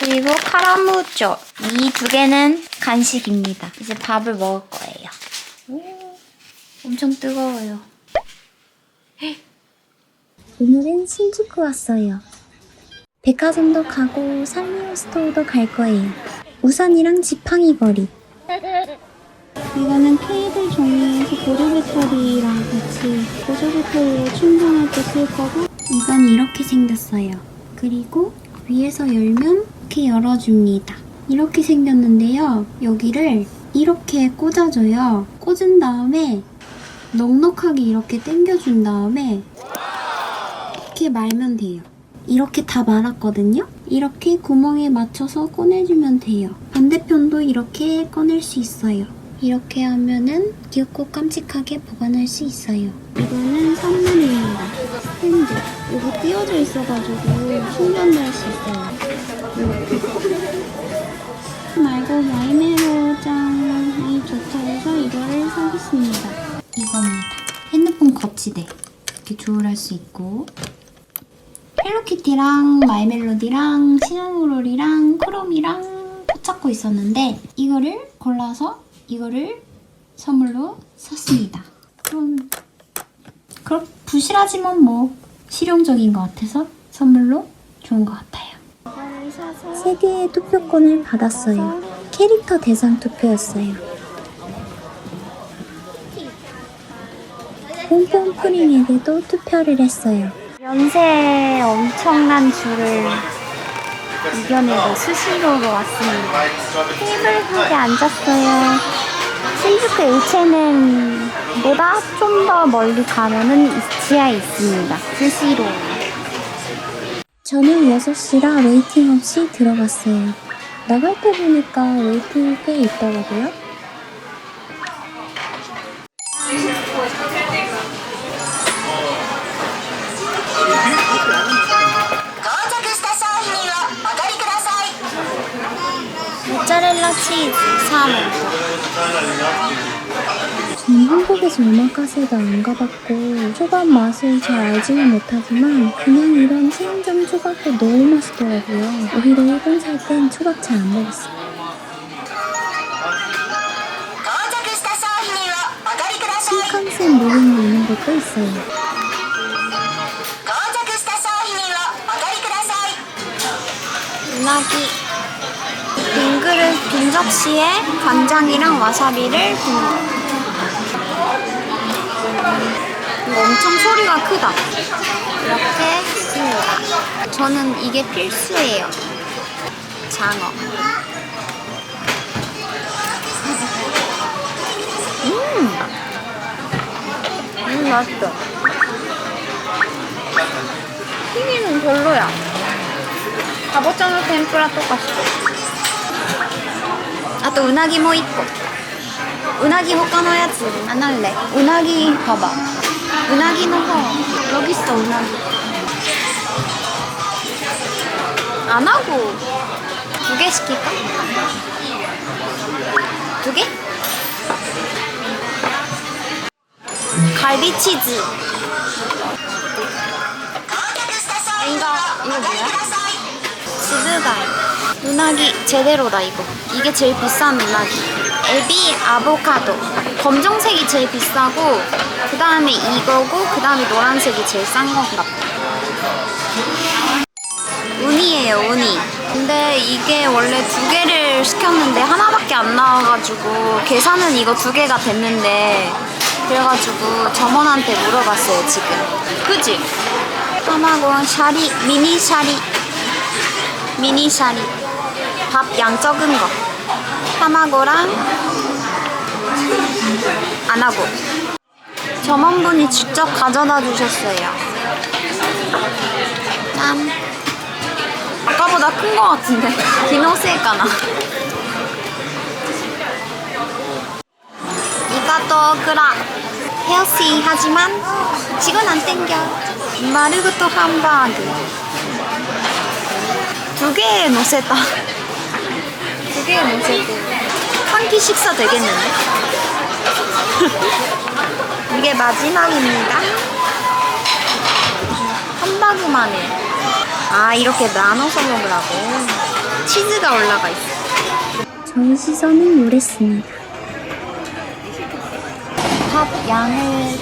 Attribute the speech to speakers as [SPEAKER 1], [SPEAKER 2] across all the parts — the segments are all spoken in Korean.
[SPEAKER 1] 그리고 카라무조. 이 두 개는 간식입니다. 이제 밥을 먹을 거예요. 오, 엄청 뜨거워요.
[SPEAKER 2] 오늘은 신주쿠 왔어요. 백화점도 가고 산리오 스토어도 갈 거예요. 우산이랑 지팡이 거리. 이거는 케이블 종이에서 보조 배터리랑 같이 보조 배터리에 충전할 때 쓸 거고 이건 이렇게 생겼어요. 그리고 위에서 열면 이렇게 열어줍니다. 이렇게 생겼는데요. 여기를 이렇게 꽂아줘요. 꽂은 다음에 넉넉하게 이렇게 당겨준 다음에 이렇게 말면 돼요. 이렇게 다 말았거든요. 이렇게 구멍에 맞춰서 꺼내주면 돼요. 반대편도 이렇게 꺼낼 수 있어요. 이렇게 하면은 귀엽고 깜찍하게 보관할 수 있어요. 이거는 선물입니다. 스탠드. 이거 띄워져 있어가지고 충전도 할수 있어요. 거치대. 이렇게 조율할 수 있고 헬로키티랑 마이멜로디랑 시나무롤이랑 크롬이랑 포착고 있었는데 이거를 골라서 이거를 선물로 샀습니다. 그럼 그럼 부실하지만 뭐 실용적인 것 같아서 선물로 좋은 것 같아요. 세 개의 투표권을 받았어요. 캐릭터 대상 투표였어요. Pompom프링에게도 투표를 했어요. 연세 엄청난 줄을 이겨내고 스시로로 왔습니다. 테이블석에 앉았어요. 신주쿠 일체는 보다 좀 더 멀리 가면은 이치아에 있습니다. 스시로. 저는 6시라 웨이팅 없이 들어갔어요. 나갈 때 보니까 웨이팅이 꽤 있더라고요. 치즈, 사모. 전 한국에서 오마카세가 안 가봤고 초밥 맛을 잘 알지는 못하지만 그냥 이런 체인점 초밥도 너무 맛있더라고요. 오히려 일본 살 땐 초밥 잘 안 먹었어요. 신칸센 모음이 있는 것도 있어요.
[SPEAKER 1] 나기 접시에 간장이랑 와사비를 붓는 거. 이거 엄청 소리가 크다. 이렇게 했습니다. 저는 이게 필수예요. 장어. 음, 음 맛있어. 튀김은 별로야. 가보짱의 템프라 똑같이. あとうなぎも1個。うなぎ他のやつ。あなんで？うなぎパパうなぎの方。ロギストうなぎ。アナゴトゲ式か？トゲ？カルビチーズ。リンゴいい。ねつぶ貝 이. 우나기 제대로다 이거. 이게 제일 비싼 우나기. 에비 아보카도. 검정색이 제일 비싸고 그 다음에 이거고 그 다음에 노란색이 제일 싼 건가 봐. 우니예요 우니. 근데 이게 원래 두 개를 시켰는데 하나밖에 안 나와가지고 계산은 이거 두 개가 됐는데 그래가지고 점원한테 물어봤어요 지금. 그지? 하나고 샤리 미니 샤리 미니 샤리 밥 양 적은 거. 하나고랑 안 하고. 점원분이 직접 가져다 주셨어요. 짠. 아까보다 큰 거 같은데. 기노세까나. 오토그라. 헬시 하지만 지금 안 땡겨. 마르고토 함바그 두 개 놓세다 두개 놓세도 한끼 식사 되겠는데? 이게 마지막입니다 해. 아 이렇게 나눠서 먹으라고 치즈가 올라가 있어
[SPEAKER 2] 저희 시선은 요랬습니다.
[SPEAKER 1] 밥 양을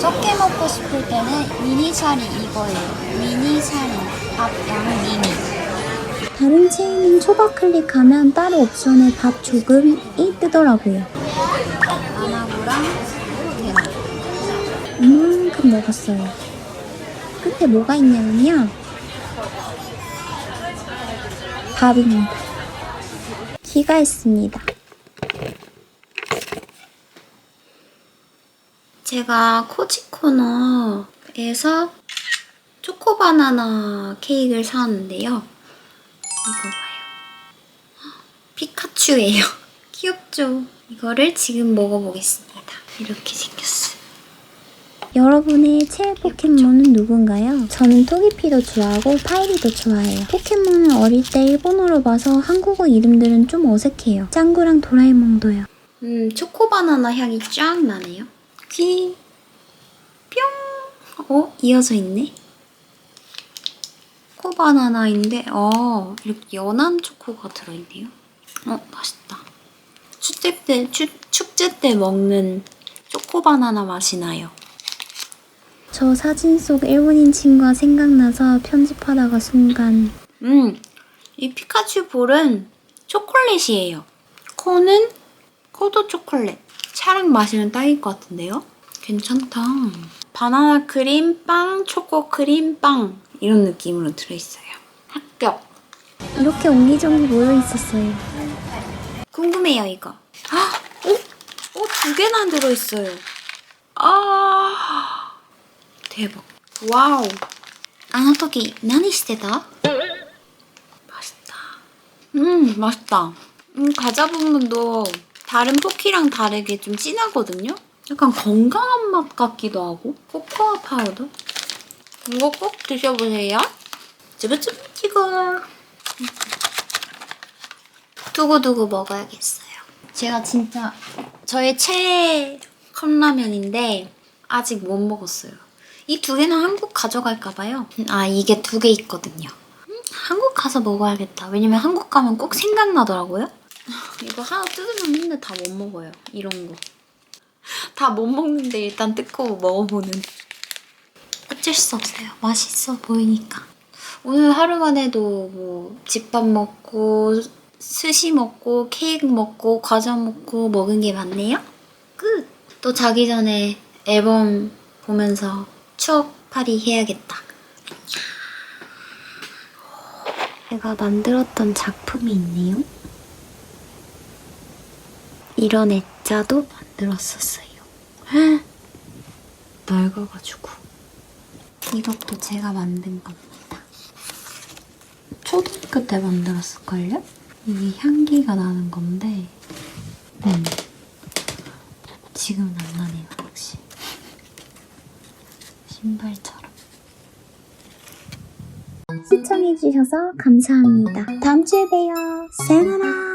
[SPEAKER 1] 적게 먹고 싶을 때는 미니샤리 이거예요. 미니샤리 밥양 미니.
[SPEAKER 2] 다른 체인은 초밥 클릭하면 따로 옵션에 밥 조금이 뜨더라고요. 이만큼 먹었어요. 끝에 뭐가 있냐면요. 밥입니다. 귀가했습니다.
[SPEAKER 1] 제가 코지코너에서 초코바나나 케이크를 사왔는데요. 이거 봐요. 피카츄예요. 귀엽죠? 이거를 지금 먹어보겠습니다. 이렇게 생겼어요.
[SPEAKER 2] 여러분의 최애 포켓몬은 누군가요? 저는 토기피도 좋아하고 파이리도 좋아해요. 포켓몬은 어릴 때 일본어로 봐서 한국어 이름들은 좀 어색해요. 짱구랑 도라에몽도요.
[SPEAKER 1] 음, 초코바나나 향이 쫙 나네요. 귀, 뿅! 어? 이어져 있네? 초코바나나인데, 어, 이렇게 연한 초코가 들어있네요. 어, 맛있다. 축제 때, 축, 축제 때 먹는 초코바나나 맛이 나요.
[SPEAKER 2] 저 사진 속 일본인 친구가 생각나서 편집하다가 순간
[SPEAKER 1] 음, 이 피카츄 볼은 초콜릿이에요. 코는 코도 초콜릿. 차랑 마시면 딱일 것 같은데요? 괜찮다. 바나나 크림 빵, 초코 크림 빵 이런 느낌으로 들어있어요. 합격.
[SPEAKER 2] 이렇게 옹기종기 모여 있었어요.
[SPEAKER 1] 궁금해요 이거. 아, 어? 어, 두 개나 들어있어요. 아, 대박. 와우. あの時何してた? 맛있다. 음, 맛있다. 음, 과자 부분도 다른 포키랑 다르게 좀 진하거든요? 약간 건강한 맛 같기도 하고. 코코아 파우더? 이거 꼭 드셔보세요. 쭈부쭈부 찍어. 두고두고 먹어야겠어요. 제가 진짜 저의 최애 컵라면인데 아직 못 먹었어요. 이 두 개는 한국 가져갈까 봐요. 아 이게 두 개 있거든요. 음, 한국 가서 먹어야겠다. 왜냐면 한국 가면 꼭 생각나더라고요. 이거 하나 뜯으면 맨날 다 못 먹어요. 이런 거. 다 못 먹는데 일단 뜯고 먹어보는. 어쩔 수 없어요. 맛있어 보이니까. 오늘 하루만 해도 뭐 집밥 먹고 스시 먹고 케이크 먹고 과자 먹고 먹은 게 많네요. 끝. 또 자기 전에 앨범 보면서 추억팔이 해야겠다.
[SPEAKER 2] 제가 만들었던 작품이 있네요. 이런 액자도 만들었었어요. 낡아가지고. 이것도 제가 만든 겁니다. 초등학교 때 만들었을걸요? 이게 향기가 나는 건데, 음. 지금은 안 나네요, 역시. 신발처럼. 시청해주셔서 감사합니다. 다음 주에 봬요. 사요나라.